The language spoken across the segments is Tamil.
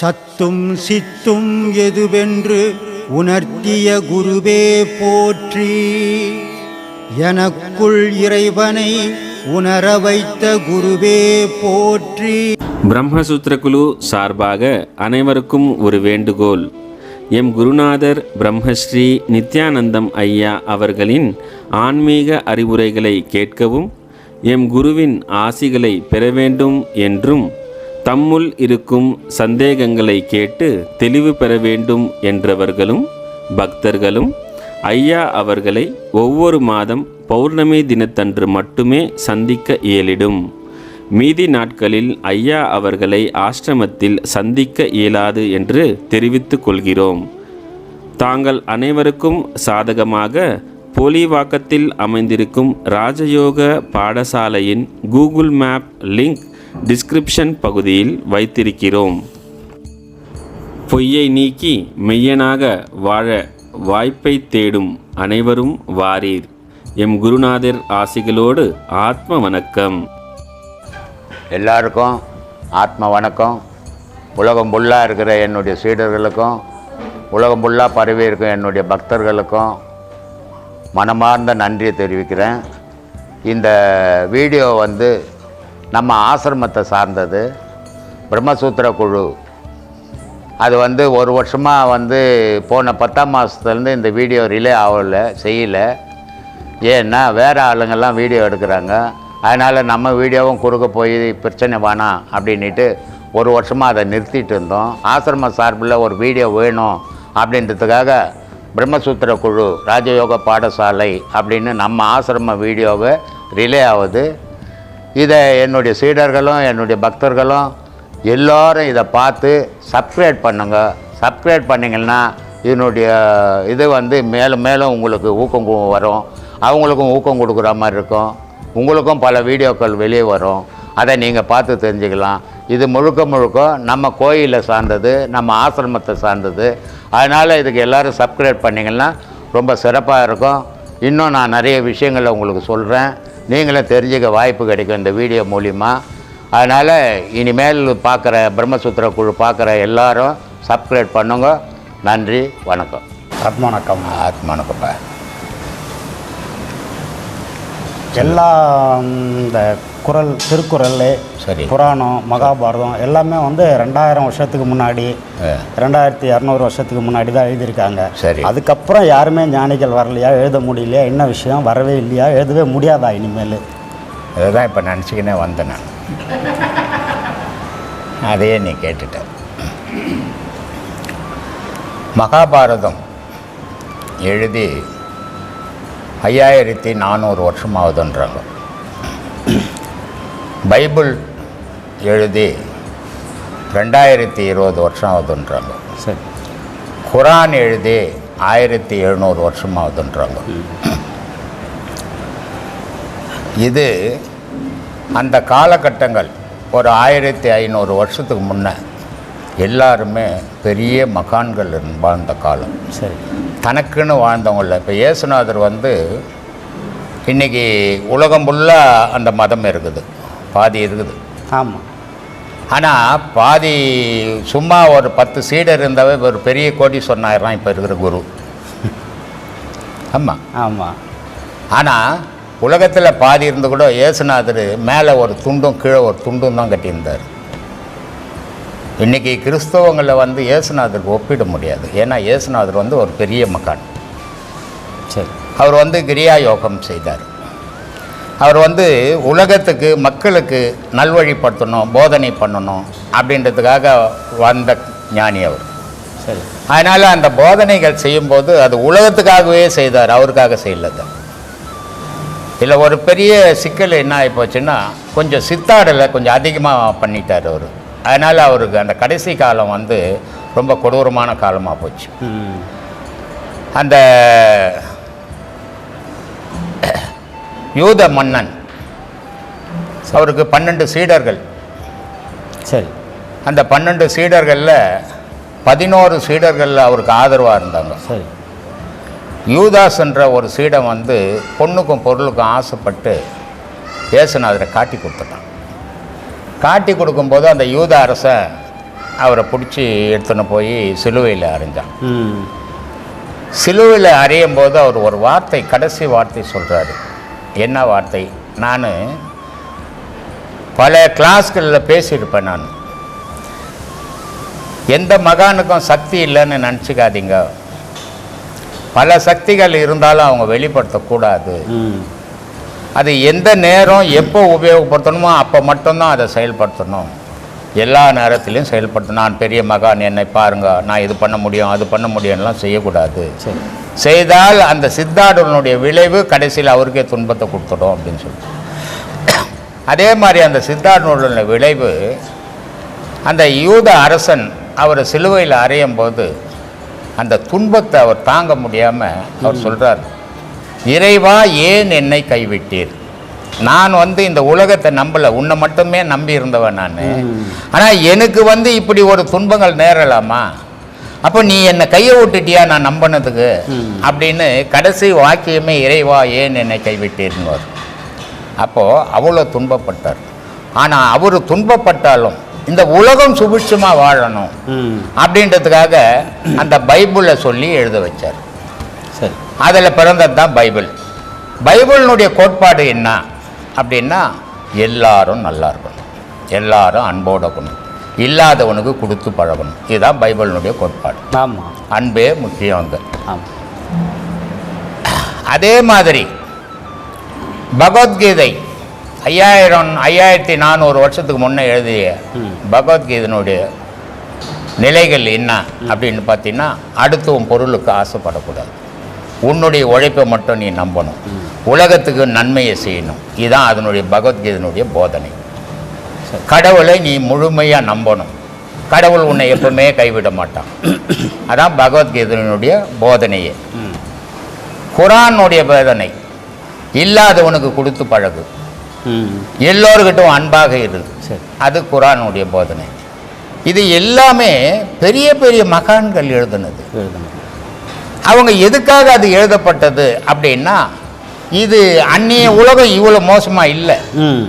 சத்தும் சித்தும் எதுவென்று உணர்த்திய குருவே போற்றி. எனக்குள் இறைவனை உணர வைத்த குருவே போற்றி. பிரம்மசூத்திரகுழு சார்பாக அனைவருக்கும் ஒரு வேண்டுகோள். எம் குருநாதர் பிரம்மஸ்ரீ நித்யானந்தம் ஐயா அவர்களின் ஆன்மீக அறிவுரைகளை கேட்கவும் எம் குருவின் ஆசிகளை பெற வேண்டும் என்றும் தம்முள் இருக்கும் சந்தேகங்களை கேட்டு தெளிவு பெற வேண்டும் என்றவர்களும் பக்தர்களும் ஐயா அவர்களை ஒவ்வொரு மாதம் பௌர்ணமி தினத்தன்று மட்டுமே சந்திக்க இயலிடும். மீதி நாட்களில் ஐயா அவர்களை ஆசிரமத்தில் சந்திக்க இயலாது என்று தெரிவித்துக் கொள்கிறோம். தாங்கள் அனைவருக்கும் சாதகமாக போலிவாக்கத்தில் அமைந்திருக்கும் ராஜயோக பாடசாலையின் கூகுள் மேப் லிங்க் டிஸ்கிரிப்ஷன் பகுதியில் வைத்திருக்கிறோம். பொய்யை நீக்கி மெய்யனாக வாழ வாய்ப்பை தேடும் அனைவரும் வாரீர். எம் குருநாதர் ஆசிகளோடு ஆத்ம வணக்கம். எல்லாருக்கும் ஆத்ம வணக்கம். உலகம் ஃபுல்லாக இருக்கிற என்னுடைய சீடர்களுக்கும் உலகம் ஃபுல்லாக பரவி இருக்கும் என்னுடைய பக்தர்களுக்கும் மனமார்ந்த நன்றியை தெரிவிக்கிறேன். இந்த வீடியோ வந்து நம்ம ஆசிரமத்தை சார்ந்தது பிரம்மசூத்திர குழு. அது வந்து ஒரு வருஷமாக வந்து போன பத்தாம் மாதத்துலேருந்து இந்த வீடியோ ரிலே ஆகலை செய்யலை. ஏன்னா வேறு ஆளுங்கெல்லாம் வீடியோ எடுக்கிறாங்க. அதனால் நம்ம வீடியோவும் குறுக்க போய் பிரச்சனை வேணாம் அப்படின்ட்டு ஒரு வருஷமாக அதை நிறுத்திட்டு இருந்தோம். ஆசிரம சார்பில் ஒரு வீடியோ வேணும் அப்படின்றதுக்காக பிரம்மசூத்திர குழு ராஜயோக பாடசாலை அப்படின்னு நம்ம ஆசிரம வீடியோவை ரிலே ஆகுது. இதை என்னுடைய சீடர்களும் என்னுடைய பக்தர்களும் எல்லோரும் இதை பார்த்து சப்ஸ்கிரைப் பண்ணுங்க. சப்ஸ்கிரைப் பண்ணிங்கன்னா இதனுடைய இது வந்து மேலும் மேலும் உங்களுக்கு ஊக்கம் வரும். அவங்களுக்கும் ஊக்கம் கொடுக்குற மாதிரி இருக்கும். உங்களுக்கும் பல வீடியோக்கள் வெளியே வரும். அதை நீங்கள் பார்த்து தெரிஞ்சுக்கலாம். இது முழுக்க முழுக்க நம்ம கோயிலை சார்ந்தது நம்ம ஆசிரமத்தை சார்ந்தது. அதனால் இதுக்கு எல்லோரும் சப்ஸ்கிரைப் பண்ணிங்கன்னா ரொம்ப சிறப்பாக இருக்கும். இன்னும் நான் நிறைய விஷயங்களை உங்களுக்கு சொல்கிறேன் நீங்களும் தெரிஞ்சுக்க வாய்ப்பு கிடைக்கும் இந்த வீடியோ மூலிமா அதனால் இனிமேல் பார்க்குற பிரம்மசூத்திர குழு பார்க்குற எல்லாரும் சப்ஸ்கிரைப் பண்ணுங்க. நன்றி வணக்கம். ஆத்ம வணக்கம் ஆத்ம வணக்கம்ப்பா எல்லா இந்த குரல் திருக்குறள் சரி. புராணம் மகாபாரதம் எல்லாமே வந்து ரெண்டாயிரம் வருஷத்துக்கு முன்னாடி. ரெண்டாயிரத்தி இரநூறு வருஷத்துக்கு முன்னாடி தான் எழுதியிருக்காங்க சரி. அதுக்கப்புறம் யாருமே ஞானிகள் வரலையா எழுத முடியலையா என்ன விஷயம் வரவே இல்லையா எழுதவே முடியாதா இனிமேல் இதுதான் இப்போ நினச்சிக்கினே வந்தேன் நான் அதையே நீ கேட்டுட்ட மகாபாரதம் எழுதி ஐயாயிரத்தி நானூறு வருஷம் ஆகுதுன்றாங்க பைபிள் எழுதி ரெண்டாயிரத்தி இருபது வருஷம் ஆகுதுன்றாங்க சரி. குரான் எழுதி ஆயிரத்தி எழுநூறு வருஷம் ஆகுதுன்றாங்க இது அந்த காலகட்டங்கள் ஒரு ஆயிரத்தி ஐநூறு வருஷத்துக்கு முன்ன எல்லாருமே பெரிய மகான்கள் வாழ்ந்த காலம். சரி. தனக்குன்னு வாழ்ந்தவங்கள இப்போ இயேசுநாதர் வந்து இன்றைக்கி உலகம் ஃபுல்லாக அந்த மதம் இருக்குது. பாதி இருக்குது. ஆமாம் ஆனால் பாதி சும்மா ஒரு பத்து சீடர் இருந்தவே ஒரு பெரிய கோடீஸ்வரன் ஆயிரம் இப்போ இருக்கிற குரு. ஆமாம் ஆமாம் ஆனால் உலகத்தில் பாதி இருந்து கூட இயேசுநாதர் மேலே ஒரு துண்டும் கீழே ஒரு துண்டும் தான் கட்டியிருந்தார். இன்றைக்கி கிறிஸ்தவங்களை வந்து இயேசுநாதருக்கு ஒப்பிட முடியாது. ஏன்னா இயேசுநாதர் வந்து ஒரு பெரிய மகான். சரி. அவர் வந்து கிரியா யோகம் செய்தார். அவர் வந்து உலகத்துக்கு மக்களுக்கு நல்வழிப்படுத்தணும் போதனை பண்ணணும் அப்படின்றதுக்காக வந்த ஞானி அவர். சரி. அதனால் அந்த போதனைகள் செய்யும்போது அது உலகத்துக்காகவே செய்தார் அவருக்காக செய்யலது இல்லை ஒரு பெரிய சிக்கல் என்ன ஆகி போச்சுன்னா கொஞ்சம் சித்தாடலை கொஞ்சம் அதிகமாக பண்ணிட்டார் அவர். அதனால் அவருக்கு அந்த கடைசி காலம் வந்து ரொம்ப கொடூரமான காலமாக போச்சு. அந்த யூத மன்னன் அவருக்கு பன்னெண்டு சீடர்கள். சரி. அந்த பன்னெண்டு சீடர்களில் பதினோரு சீடர்கள் அவருக்கு ஆதரவாக இருந்தாங்க. சரி. யூதாஸ் என்ற ஒரு சீடன் வந்து பொண்ணுக்கும் பொருளுக்கும் ஆசைப்பட்டு இயேசுநாதரை காட்டி கொடுத்துட்டான். காட்டி கொடுக்கும்போது அந்த யூத அரசன் அவரை பிடிச்சி எடுத்துன்னு போய் சிலுவையில் அரைஞ்சான் ம். சிலுவையில் அறையும் போது அவர் ஒரு வார்த்தை கடைசி வார்த்தை சொல்கிறாரு என்ன வார்த்தை? நான் பல கிளாஸ்களில் பேசியிருப்பேன் நான். எந்த மகானுக்கும் சக்தி இல்லைன்னு நினச்சிக்காதீங்க. பல சக்திகள் இருந்தாலும் அவங்க வெளிப்படுத்தக்கூடாது. அது எந்த நேரம் எப்போ உபயோகப்படுத்தணுமோ அப்போ மட்டும்தான் அதை செயல்படுத்தணும். எல்லா நேரத்திலையும் செயல்படுத்தணும். நான் பெரிய மகான் என்னை பாருங்க. நான் இது பண்ண முடியும் அது பண்ண முடியும்லாம் செய்யக்கூடாது. செய்தால் அந்த சித்தாடனுடைய விளைவு கடைசியில் அவருக்கே துன்பத்தை கொடுத்துடும் அப்படின்னு சொல்லிட்டு அதே மாதிரி அந்த சித்தாடனுடைய விளைவு அந்த யூத அரசன் அவரை சிலுவையில் அறையும் போது அந்த துன்பத்தை அவர் தாங்க முடியாமல் அவர் சொல்கிறார் இறைவா ஏன் என்னை கைவிட்டீர்? நான் வந்து இந்த உலகத்தை நம்பலை. உன்னை மட்டுமே நம்பி இருந்தவன் நான். ஆனால் எனக்கு வந்து இப்படி ஒரு துன்பங்கள் நேரலாமா? அப்போ நீ என்னை கையை விட்டுட்டியா நான் நம்பினதுக்கு? அப்படின்னு கடைசி வாக்கியமே இறைவா ஏன் என்னை கைவிட்டீர்னு வரும் அப்போது அவ்வளோ துன்பப்பட்டார். ஆனால் அவர் துன்பப்பட்டாலும் இந்த உலகம் சுபிட்சமாக வாழணும் அப்படின்றதுக்காக அந்த பைபிளை சொல்லி எழுத வச்சார். சரி அதில் பிறந்தது தான் பைபிள். பைபிளினுடைய கோட்பாடு என்ன? அப்படின்னா எல்லாரும் நல்லா இருக்கணும். எல்லாரும் அன்போட இருக்கணும். இல்லாதவனுக்கு கொடுத்து பழகணும். இதுதான் பைபிளினுடைய கோட்பாடு. ஆமாம் அன்பே முக்கியம் அங்கே. அதே மாதிரி பகவத்கீதை ஐயாயிரம் ஐயாயிரத்தி நானூறு வருஷத்துக்கு முன்னே எழுதிய. பகவத்கீதனுடைய நிலைகள் என்ன? அப்படின்னு பார்த்தீங்கன்னா அடுத்தவன் பொருளுக்கு ஆசைப்படக்கூடாது. உன்னுடைய உழைப்பை மட்டும் நீ நம்பணும். உலகத்துக்கு நன்மையை செய்யணும். இதுதான் அதனுடைய பகவத்கீதனுடைய போதனை. கடவுளை நீ முழுமையாக நம்பணும். கடவுள் உன்னை எப்பவுமே கைவிட மாட்டான். அதான் பகவத்கீதனுடைய போதனையே. குரானுடைய போதனை. இல்லாதவனுக்கு கொடுத்து பழகு. எல்லோருக்கிட்டும் அன்பாக இரு. சரி அது குரானுடைய போதனை. இது எல்லாமே பெரிய பெரிய மகான்கள் எழுதுனது எழுதுனது. அவங்க எதுக்காக அது எழுதப்பட்டது அப்படின்னா இது அந்நிய உலகம் இவ்வளோ மோசமாக இல்லை. ம்.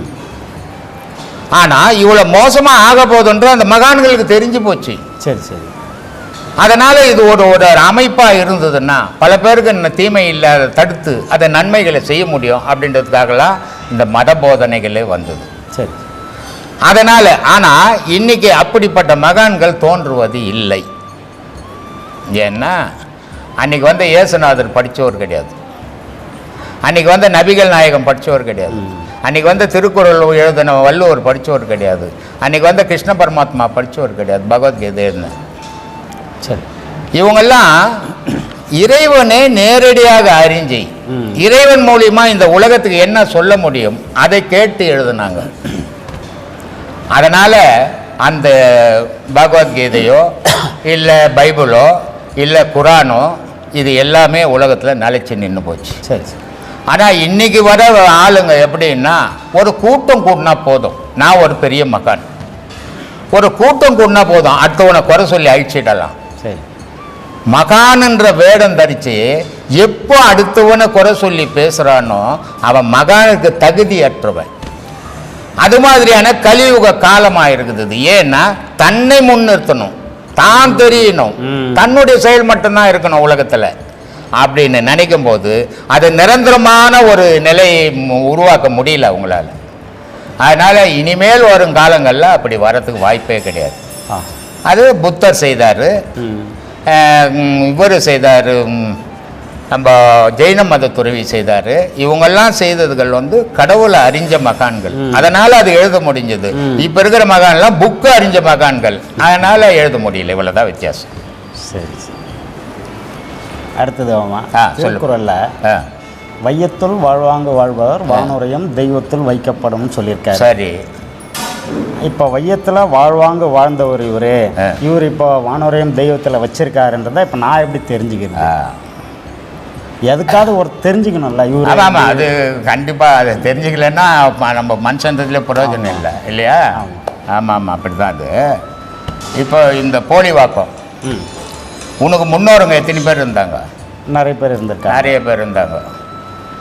ஆனால் இவ்வளோ மோசமாக ஆக போதுன்ற அந்த மகான்களுக்கு தெரிஞ்சு போச்சு. சரி சரி. அதனால் இது ஒரு ஒரு அமைப்பாக இருந்ததுன்னா பல பேருக்கு இந்த தீமை இல்லாத தடுத்து அதை நன்மைகளை செய்ய முடியும் அப்படின்றதுக்காகலாம் இந்த மத போதனைகளே வந்தது. சரி. அதனால் ஆனால் இன்னைக்கு அப்படிப்பட்ட மகான்கள் தோன்றுவது இல்லை. ஏன்னா அன்னைக்கு வந்த இயேசுநாதர் படித்தவர் கிடையாது. அன்னைக்கு வந்த நபிகள் நாயகம் படித்தவர் கிடையாது. அன்னைக்கு வந்த திருக்குறள் எழுதின வள்ளுவர் படித்தவர் கிடையாது. அன்னைக்கு வந்த கிருஷ்ண பரமாத்மா படித்தவர் கிடையாது பகவத்கீதைன்னு. சரி. இவங்கெல்லாம் இறைவனை நேரடியாக அறிஞ்சு. இறைவன் மூலியமா இந்த உலகத்துக்கு என்ன சொல்ல முடியும் அதை கேட்டு எழுதுனாங்க. அதனால அந்த பகவத்கீதையோ இல்லை பைபிளோ இல்லை குரானோ இது எல்லாமே உலகத்தில் நிலைச்சு நின்று போச்சு. சரி சரி. ஆனால் இன்னைக்கு வர ஆளுங்க எப்படின்னா ஒரு கூட்டம் கூட்டினா போதும். நான் ஒரு பெரிய மகான். ஒரு கூட்டம் கூட்டினா போதும். அடுத்தவனை குறை சொல்லி அழிச்சிடலாம். சரி. மகான்ன்ற வேடம் தரிச்சு எப்போ அடுத்தவனை குறை சொல்லி பேசுகிறானோ அவன் மகானுக்கு தகுதியற்றவன். அது மாதிரியான கலியுக காலமாக இருக்குது. ஏன்னா தன்னை முன்னிறுத்தணும். தான் தெரியணும். தன்னுடைய செயல் மட்டும்தான் இருக்கணும் உலகத்தில். அப்படின்னு நினைக்கும் போது அது நிரந்தரமான ஒரு நிலையை உருவாக்க முடியல அவங்களால அதனால் இனிமேல் வரும் காலங்களில் அப்படி வரத்துக்கு வாய்ப்பே கிடையாது. அது புத்தர் செய்தார். இவர் செய்தார் நம்ம ஜெயின மத துறவி செய்தார். இவங்கெல்லாம் செய்ததுகள் வந்து கடவுளை அறிஞ்ச மகான்கள். அதனால் அது எழுத முடிஞ்சது. இப்போ இருக்கிற மகான்லாம் புக்கு அறிஞ்ச மகான்கள். அதனால் எழுத முடியல. இவ்வளோதான் வித்தியாசம். சரி சரி. அடுத்தது ஆமா ஆ, சொல்லு. திருக்குறளில் வையத்துள் வாழ்வாங்கு வாழ்பவர் வானுரையும் தெய்வத்துள் வைக்கப்படும் சொல்லியிருக்காரு. சரி. இப்போ வையத்தில் வாழ்வாங்கு வாழ்ந்தவர் இவர். இவர் இப்போ வானுரையும் தெய்வத்தில் வச்சிருக்காருன்றதை இப்போ நான் எப்படி தெரிஞ்சுக்கிறது? ஆ. எதுக்காவது ஒரு தெரிஞ்சுக்கணும்ல இவர் ஆமாம் அது கண்டிப்பாக அதை தெரிஞ்சுக்கலன்னா நம்ம மனுஷன்றதுல பிரயோஜனம் இல்லை இல்லையா? ஆமா. ஆமாம் ஆமாம் அப்படி தான் அது. இப்போ இந்த போலி வாக்கம். உனக்கு முன்னோருங்க எத்தனை பேர் இருந்தாங்க? நிறைய பேர் இருந்திருக்காங்க. நிறைய பேர் இருந்தாங்க.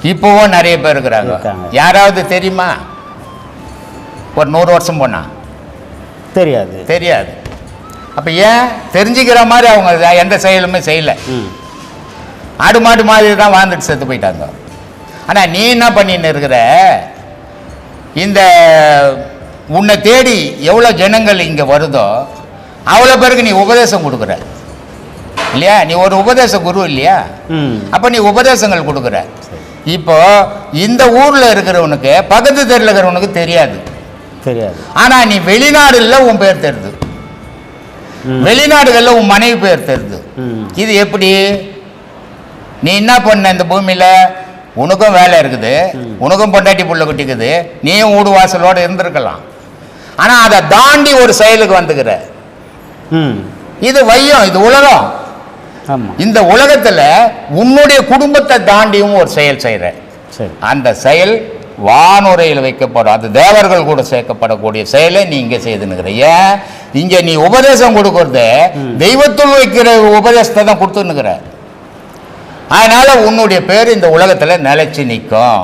இப்போவும் நிறைய பேர் இருக்கிறாங்க. யாராவது தெரியுமா? ஒரு நூறு வருஷம் போனா? தெரியாது. தெரியாது. அப்போ ஏன்? தெரிஞ்சுக்கிற மாதிரி அவங்க எந்த செயலுமே செய்யலை. ம். ஆடு மாடு மாதிரி தான் வாழ்ந்துட்டு செத்து போயிட்டாங்க ஆனால் நீ என்ன பண்ணின்னு இருக்கிற? இந்த உன்னை தேடி எவ்வளோ ஜனங்கள் இங்கே வருதோ அவ்வளோ பேருக்கு நீ உபதேசம் கொடுக்குற. இல்லையா? நீ ஒரு உபதேச குரு இல்லையா? அப்போ நீ உபதேசங்கள் கொடுக்குற. இப்போ இந்த ஊரில் இருக்கிறவனுக்கு பக்கத்து தெருவில் இருக்கிறவனுக்கு தெரியாது. தெரியாது. ஆனால் நீ வெளிநாடுல உன் பேர் தெரியுது ம். வெளிநாடுகளில் உன் மனைவி பேர் தெரியுது ம். இது எப்படி? நீ என்ன பண்ண இந்த பூமியில்? உனக்கும் வேலை இருக்குது. உனக்கும் பொண்டாட்டி புள்ள குட்டிக்குது. நீயும் வீடு வாசலோடு இருந்திருக்கலாம். ஆனால் அதை தாண்டி ஒரு செயலுக்கு வந்துக்கிற. ம். இது வையம் இது உலகம். இந்த உலகத்தில் உன்னுடைய குடும்பத்தை தாண்டியும் ஒரு செயல் செய்கிற அந்த செயல் வானுரையில் வைக்கப்படும். அது தேவர்கள் கூட சேர்க்கப்படக்கூடிய செயலை நீ இங்கே செய்துனுக்கிற ஏன்? இங்கே நீ உபதேசம் கொடுக்கறது தெய்வத்துள் வைக்கிற உபதேசத்தை தான் கொடுத்துன்னுக்கிற. அதனால் உன்னுடைய பேர் இந்த உலகத்தில் நிலச்சி நிற்கும்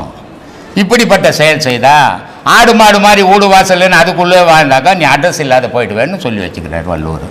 இப்படிப்பட்ட செயல் செய்தா ஆடு மாடு மாதிரி ஊடு வாசல்னு அதுக்குள்ளே வாழ்ந்தாக்கா நீ அட்ரஸ் இல்லாத போயிடுவேன்னு சொல்லி வச்சுக்கிறார் வள்ளுவர்.